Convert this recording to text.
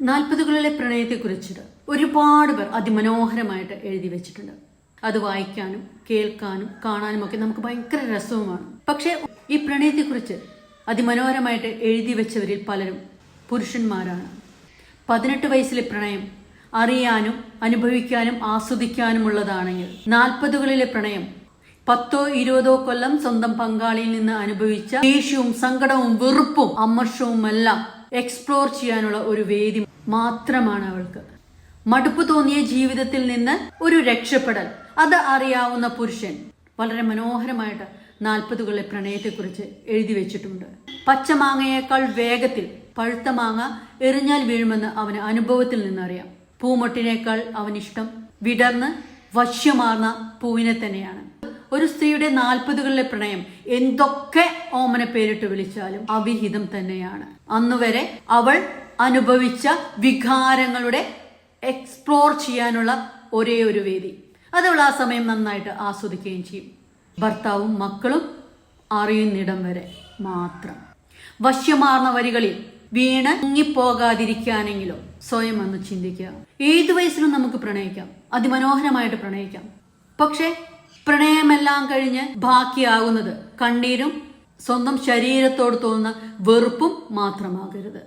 നാൽപ്പതുകളിലെ പ്രണയത്തെക്കുറിച്ചിട്ട് ഒരുപാട് പേർ അതിമനോഹരമായിട്ട് എഴുതി വെച്ചിട്ടുണ്ട്. അത് വായിക്കാനും കേൾക്കാനും കാണാനും ഒക്കെ നമുക്ക് ഭയങ്കര രസവുമാണ്. പക്ഷേ ഈ പ്രണയത്തെക്കുറിച്ച് അതിമനോഹരമായിട്ട് എഴുതി വെച്ചവരിൽ പലരും പുരുഷന്മാരാണ്. പതിനെട്ട് വയസ്സിലെ പ്രണയം അറിയാനും അനുഭവിക്കാനും ആസ്വദിക്കാനുമുള്ളതാണെങ്കിൽ നാൽപ്പതുകളിലെ പ്രണയം പത്തോ ഇരുപതോ കൊല്ലം സ്വന്തം പങ്കാളിയിൽ നിന്ന് അനുഭവിച്ച ദേഷ്യവും സങ്കടവും വെറുപ്പും അമർഷവുമെല്ലാം എക്സ്പ്ലോർ ചെയ്യാനുള്ള ഒരു വേദി മാത്രമാണ് അവൾക്ക്. മടുപ്പ് തോന്നിയ ജീവിതത്തിൽ നിന്ന് ഒരു രക്ഷപ്പെടൽ അത് അറിയാവുന്ന പുരുഷൻ. വളരെ മനോഹരമായിട്ട് നാൽപ്പതുകളിലെ പ്രണയത്തെക്കുറിച്ച് എഴുതി വെച്ചിട്ടുണ്ട്. പച്ചമാങ്ങയേക്കാൾ വേഗത്തിൽ പഴുത്ത മാങ്ങ എറിഞ്ഞാൽ വീഴുമെന്ന് അവന് അനുഭവത്തിൽ നിന്നറിയാം. പൂമൊട്ടിനേക്കാൾ അവനിഷ്ടം വിടർന്ന് വശ്യമാർന്ന പൂവിനെ തന്നെയാണ്. ഒരു സ്ത്രീയുടെ നാൽപ്പതുകളിലെ പ്രണയം എന്തൊക്കെ ഓമന പേരിട്ട് വിളിച്ചാലും അവിഹിതം തന്നെയാണ്. അന്നുവരെ അവൾ അനുഭവിച്ച വികാരങ്ങളുടെ എക്സ്പ്ലോർ ചെയ്യാനുള്ള ഒരേ ഒരു വേദി. അതവൾ ആ സമയം നന്നായിട്ട് ആസ്വദിക്കുകയും ചെയ്യും. ഭർത്താവും മക്കളും അറിയുന്നിടം വരെ മാത്രം. വശ്യമാർന്ന വരികളിൽ വീണ് മുങ്ങിപ്പോകാതിരിക്കാനെങ്കിലും സ്വയം ഒന്ന് ചിന്തിക്കുക ഏതു വയസ്സിലും നമുക്ക് പ്രണയിക്കാം. അതിമനോഹരമായിട്ട് പ്രണയിക്കാം. പക്ഷേ പ്രണയമെല്ലാം കഴിഞ്ഞ് ബാക്കിയാകുന്നത് കണ്ണീരും സ്വന്തം ശരീരത്തോട് തോന്നുന്ന വെറുപ്പും മാത്രമാകരുത്.